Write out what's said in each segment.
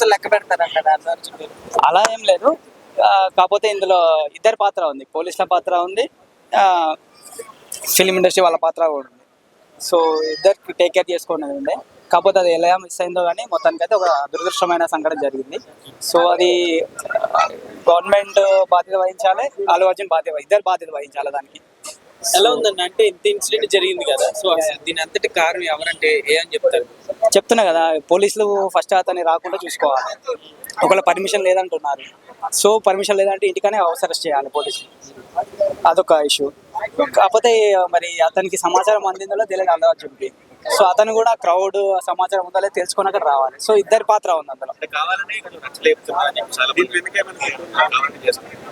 అసలు లెక్క పెడతారంట అలా ఏం లేదు. కాకపోతే ఇందులో ఇద్దరి పాత్ర ఉంది. పోలీసుల పాత్ర ఉంది. ఫిలిం ఇండస్ట్రీ వాళ్ళ పాత్ర కూడా ఉంది. సో ఇద్దరికి టేక్ కేర్ చేసుకున్నది ఉండే కాకపోతే అది ఎలా మిస్ అయిందో కానీ మొత్తానికి అయితే ఒక దురదృష్టమైన సంఘటన జరిగింది. సో అది గవర్నమెంట్ బాధ్యత వహించాలి అల్లు అర్జున్ బాధ్యత ఇద్దరు బాధ్యత వహించాలి దానికి. ఎలా ఉందండి అంటే ఇంత ఇన్సిడెంట్ జరిగింది కదా. సో దీని అంతటి కారణం ఎవరంటే ఏ అని చెప్తారు? చెప్తున్నా కదా పోలీసులు ఫస్ట్ అతన్ని రాకుండా చూసుకోవాలి. ఒకవేళ పర్మిషన్ లేదంటున్నారు. సో పర్మిషన్ లేదంటే ఇంటికనే అరెస్ట్ చేయాలి పోలీసులు. అదొక ఇష్యూ కాకపోతే మరి అతనికి సమాచారం అందిందో తెలియదు అర్జున్కి సో అతను కూడా క్రౌడ్ సమాచారం ఉందో లేదో తెలుసుకొని అక్కడ రావాలి. సో ఇద్దరి పాత్ర ఉంది అందులో.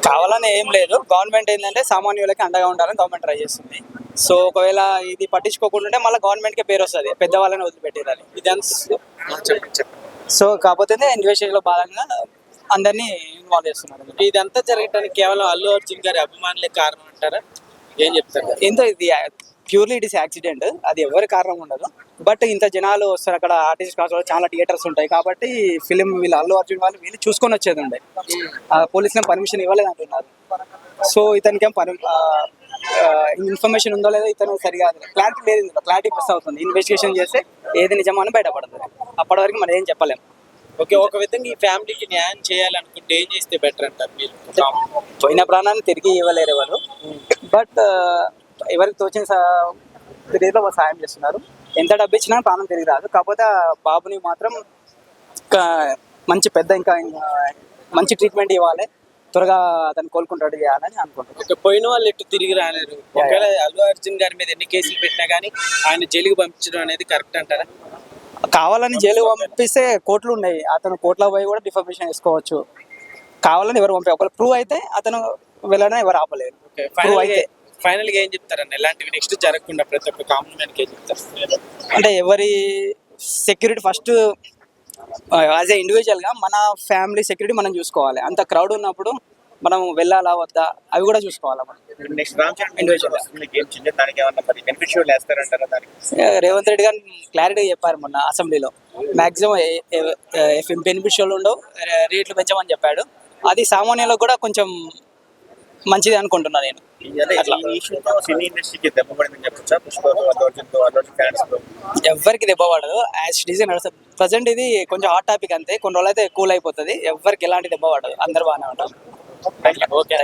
కావాలని ఏం లేదు. గవర్నమెంట్ ఏంటంటే సామాన్యులకి అండగా ఉండాలని గవర్నమెంట్ ట్రై చేస్తుంది. సో ఒకవేళ ఇది పట్టించుకోకుండా ఉంటే మళ్ళీ గవర్నమెంట్కే పేరు వస్తుంది పెద్దవాళ్ళని వదిలిపెట్టేదాన్ని ఇదంతా సో కాకపోతే ఇన్వెస్టిగేషన్లో భాగంగా అందరినీ ఇన్వాల్వ్ చేస్తున్నారు. ఇదంతా జరగటానికి కేవలం అల్లు అర్జున్ గారి అభిమానులే కారణం అంటారా? ఏం చెప్తారు? ఎంతో ఇది ప్యూర్లీ ఇట్ ఇస్ యాక్సిడెంట్ అది ఎవరి కారణం ఉండదు. బట్ ఇంత జనాలు వస్తారు అక్కడ ఆర్టిస్ట్ కాస్ట్లో చాలా థియేటర్స్ ఉంటాయి. కాబట్టి ఫిలిం వీళ్ళు అల్లు అర్జున్ వాళ్ళు వీళ్ళు చూసుకొని వచ్చేది ఉండే. పోలీసులు పర్మిషన్ ఇవ్వలేదు అంటున్నారు సో ఇతనికి ఏం పని ఇన్ఫర్మేషన్ ఉందో లేదో ఇతను సరిగా క్లారిటీ లేదు ఇందులో. క్లారిటీ మిస్ అవుతుంది. ఇన్వెస్టిగేషన్ చేస్తే ఏది నిజమో అని బయటపడుతుంది అప్పటి వరకు మనం ఏం చెప్పలేం. ఓకే ఒక విధంగా ఈ ఫ్యామిలీకి న్యాయం చేయాలనుకుంటే ఏం చేస్తే బెటర్ అంటారు మీరు? పోయిన ప్రాణాన్ని తిరిగి ఇవ్వలేరు ఎవరు. బట్ ఎవరికి తోచిన రీతిలో వాళ్ళు సాయం చేస్తున్నారు. ఎంత డబ్బు ఇచ్చినా ప్రాణం తిరిగి రాదు. కాకపోతే బాబుని మాత్రం మంచి పెద్ద ఇంకా ఇంకా మంచి ట్రీట్మెంట్ ఇవ్వాలి. త్వరగా అతను కోలుకుంటాడు చేయాలని అనుకుంటున్నాను. పోయిన వాళ్ళు ఎటు తిరిగి రాలేరు. ఒకవేళ అల్లు అర్జున్ గారి మీద ఎన్ని కేసులు పెట్టినా కానీ ఆయన జైలుకి పంపించడం అనేది కరెక్ట్ అంటారా? కావాలని జైలు పంపిస్తే కోట్లు ఉన్నాయి. అతను కోట్ల పోయి కూడా డిఫర్మేషన్ వేసుకోవచ్చు. కావాలని ఎవరు పంపే ఒకవేళ ప్రూవ్ అయితే అతను వెళ్ళడం ఎవరు ఆపలేరు. ఓకే ప్రూవ్ ఫైనల్ అయితే. ఫైనల్గా ఏం చెప్తారన్న? ఇలాంటివి నెక్స్ట్ జరగకుండా ప్రతి ఒక్క కామన్ మ్యాన్కి ఏం చెప్తారు? అంటే ఎవరి సెక్యూరిటీ ఫస్ట్ యాజ్ ఏ ఇండివిజువల్గా మన ఫ్యామిలీ సెక్యూరిటీ మనం చూసుకోవాలి. అంత క్రౌడ్ ఉన్నప్పుడు మనం వెళ్ళాలా వద్దా అవి కూడా చూసుకోవాలి రేవంత్ రెడ్డి గారు క్లారిటీ చెప్పారు మొన్న అసెంబ్లీలో. మాక్సిమం బెనిఫిషియల్ ఉండవు రేట్లు పెంచమని చెప్పాడు. అది సామాన్యులకు కూడా కొంచెం మంచిది అనుకుంటున్నా నేను. ఎవరికి దెబ్బ పడదు. యాజ్ డిజైన్ ప్రజెంట్ ఇది కొంచెం హాట్ టాపిక్ అంతే. కొన్ని రోజులు అయితే కూల్ అయిపోతుంది. ఎవరికి ఎలాంటి దెబ్బ పడదు. అందరు బాగానే ఉంటారు. ఓకే